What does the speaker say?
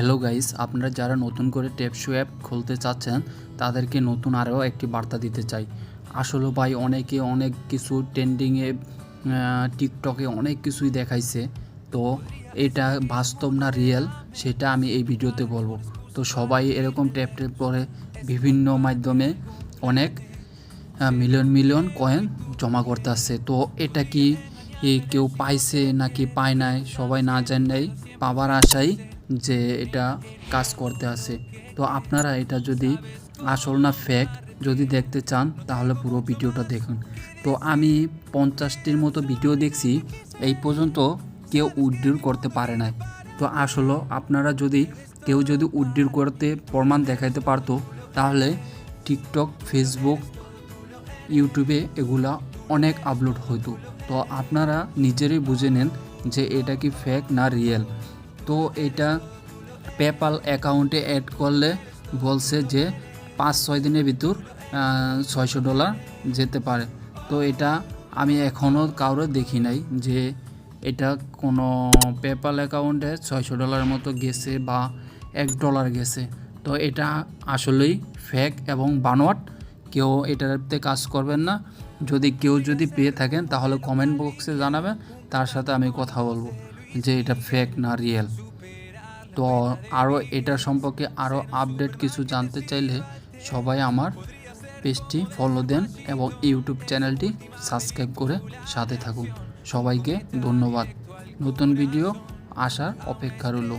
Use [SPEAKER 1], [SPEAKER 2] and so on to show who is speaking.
[SPEAKER 1] Hello guys আপনারা যারা নতুন করে টেপশো অ্যাপ খুলতে চাচ্ছেন, তাদেরকে নতুন আরও একটি বার্তা দিতে চাই। আসলে ভাই, অনেকে অনেক কিছু ট্রেন্ডিংয়ে টিকটকে অনেক কিছুই দেখাইছে। তো এটা বাস্তব না রিয়েল সেটা আমি এই ভিডিওতে বলব। তো সবাই এরকম ট্যাপ ট্যাপ করে বিভিন্ন মাধ্যমে অনেক মিলিয়ন মিলিয়ন কয়েন জমা করতে আসছে। তো এটা কি কেউ পাইছে নাকি পায় নাই, সবাই না জানাই পাবার আশাই যে এটা কাজ করতে আসে তো আপনারা এটা যদি আসল না ফেক যদি দেখতে চান, তাহলে পুরো ভিডিওটা দেখুন। তো আমি পঞ্চাশটির মতো ভিডিও দেখছি, এই পর্যন্ত কেউ উড্ডির করতে পারে নাই। তো আসলে আপনারা যদি কেউ যদি উড্ডির করতে প্রমাণ দেখাইতে পারতো, তাহলে টিকটক, ফেসবুক, ইউটিউবে এগুলা অনেক আপলোড হতো তো আপনারা নিজেরই বুঝে নেন যে এটা কি ফেক না রিয়েল তো এটা পেপাল অ্যাকাউন্টে অ্যাড করলে বলছে যে পাঁচ, ছয় দিনের ভিতর ছয়শো ডলার যেতে পারে। তো এটা আমি এখনও কারও দেখি নাই যে এটা কোনো পেপাল অ্যাকাউন্টে ছয়শো ডলার মতো গেছে বা এক ডলার গেছে। তো এটা আসলেই ফেক এবং বানোয়াট। কেউ এটাতে কাজ করবেন না। যদি কেউ যদি পেয়ে থাকেন, তাহলে কমেন্ট বক্সে জানাবেন। তার সাথে আমি কথা বলব। যে এটা ফেক না রিয়েল তো আরও এটা সম্পর্কে আরও আপডেট কিছু জানতে চাইলে সবাই আমার পেজটি ফলো দেন এবং ইউটিউব চ্যানেলটি সাবস্ক্রাইব করে সাথে থাকুন। সবাইকে ধন্যবাদ। নতুন ভিডিও আসার অপেক্ষা রইল।